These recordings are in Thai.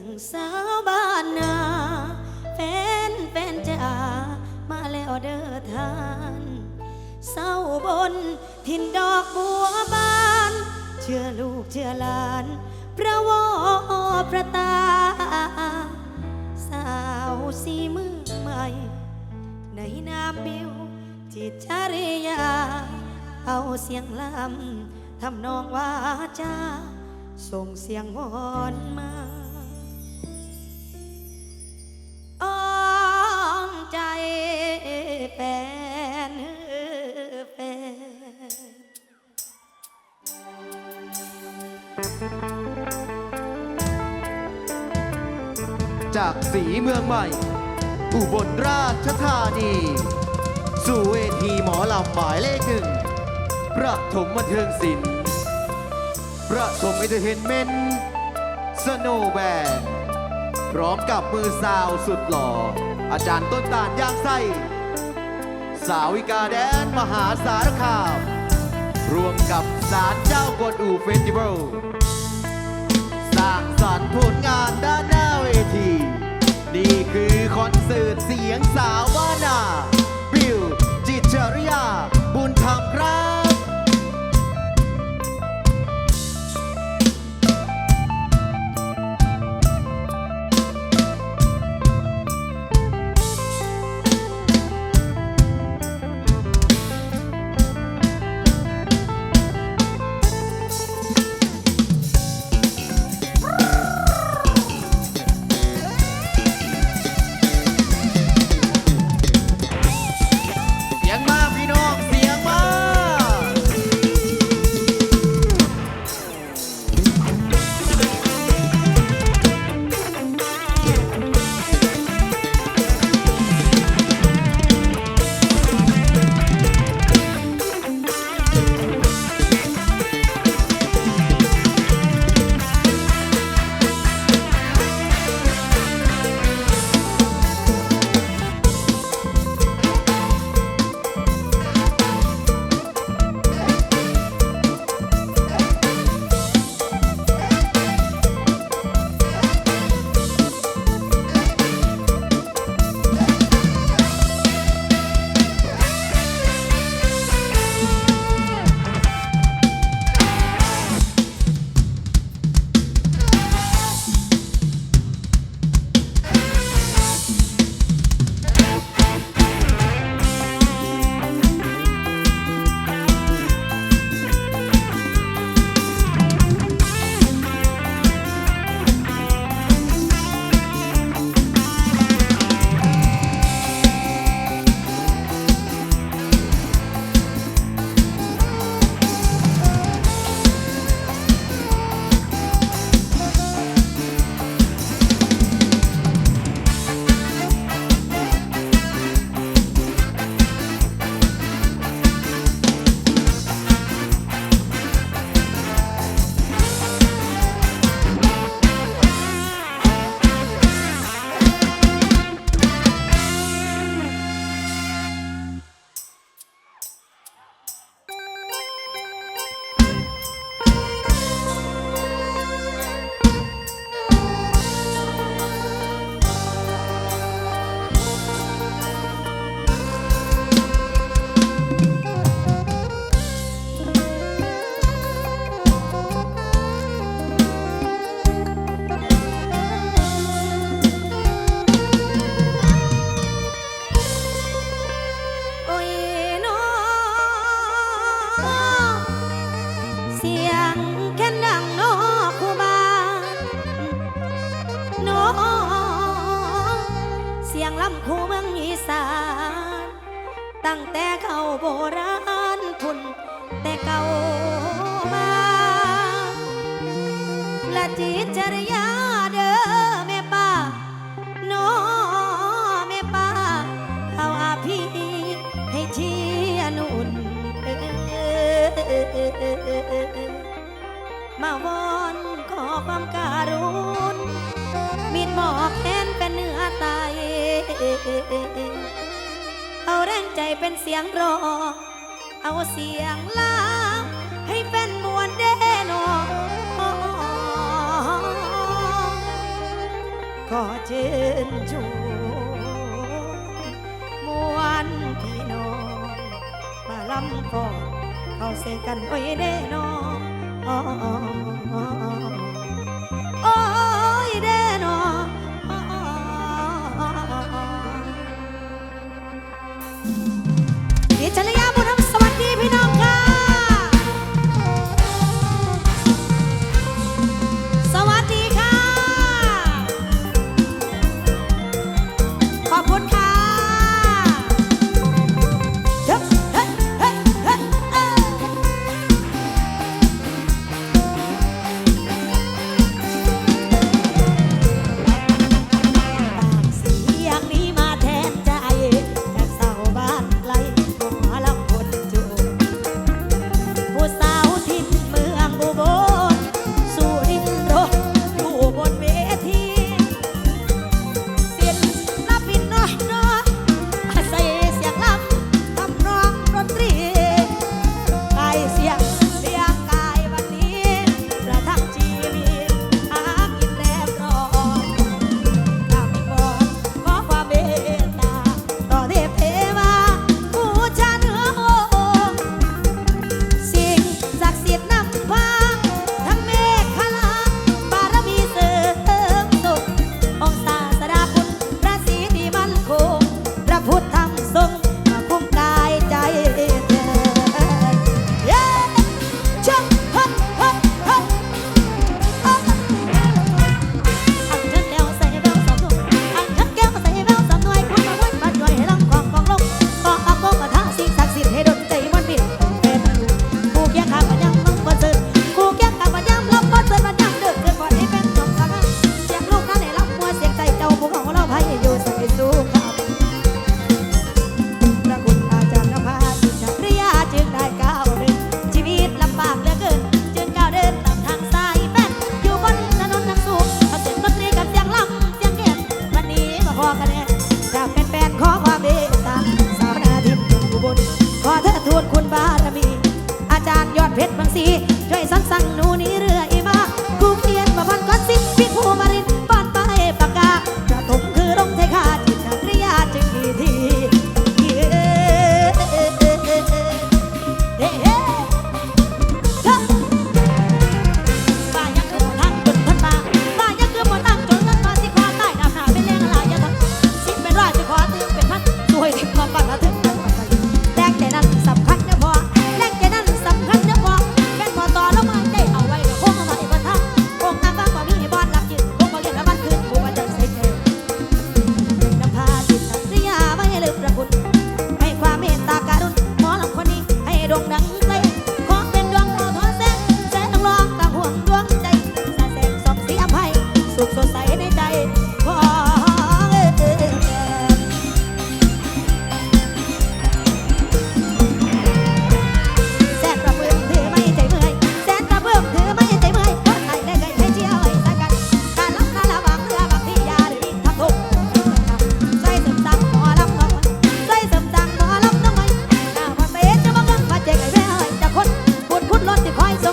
งสาวบ้านนา แฟนแฟนจ๋ามาแล้วเด้อทาน เศร้าบนทินดอกบัวบาน เชื่อลูกเชื่อหลาน พระวอพระตา สาวสีมือใหม่ ในนามบิวจิตจริยา เอาเสียงลำทำนองว่าจาส่งเสียงวอนมา จากสีเมืองใหม่ อุบลราชธานี สู่เวทีหมอลำหมายเลขหนึ่งประถมบันเทิงศิลป์ประถมเอนเตอร์เทนเมนต์สโนว์แบนพร้อมกับมือซาวสุดหล่อ อาจารย์ต้นตาลย่างไส้ สาวิกาแดนมหาสารคาม รวมกับ สารเจ้ากวนอูเฟสติวัลสร้างสรรค์ผลงานด้านหน้าเวที นี่คือคอนเสิร์ตเสียงสาว เสียงลำคูเมืองอีสาน ตั้งแต่เขาโบราณพุ่นแต่เก่ามาและจิตจริยาเด้อแม่ป้าน้อแม่ป้าเอาอาพี่ให้เชียนุนมาวอนขอความการุณ หมอกแค้นเป็นเนื้อตาย เอาแรงใจเป็นเสียงรองเอาเสียงลาให้เป็นมวลเดนอขอเชิญชวนมวนพี่น้องมาลำก่อนเข้าเสกันโอ้ยเดนอ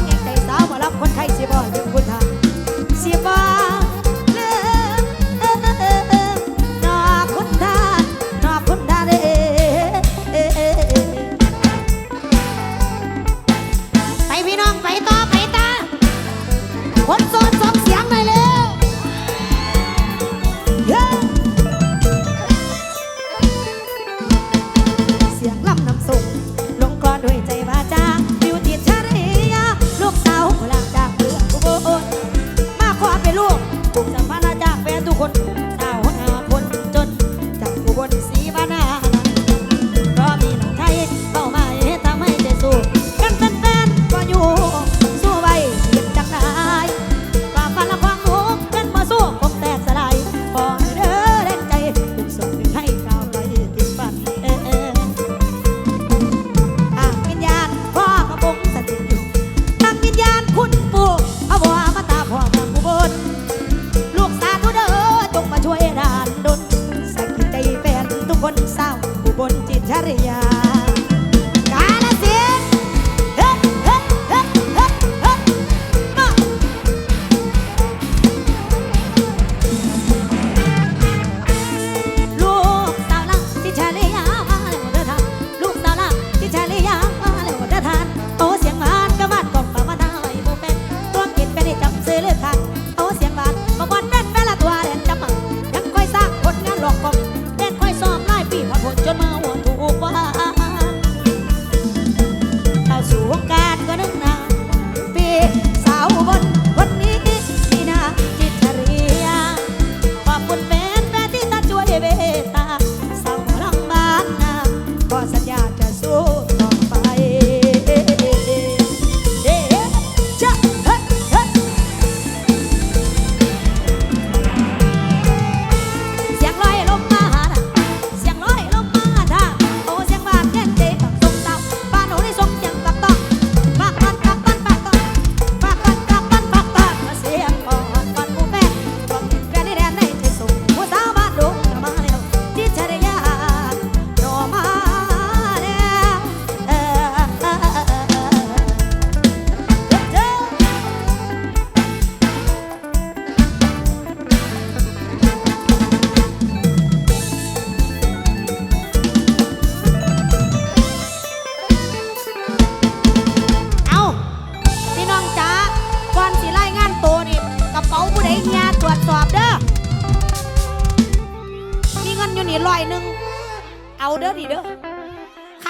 ที่คอ คนเศร้าอุบลจิตชริย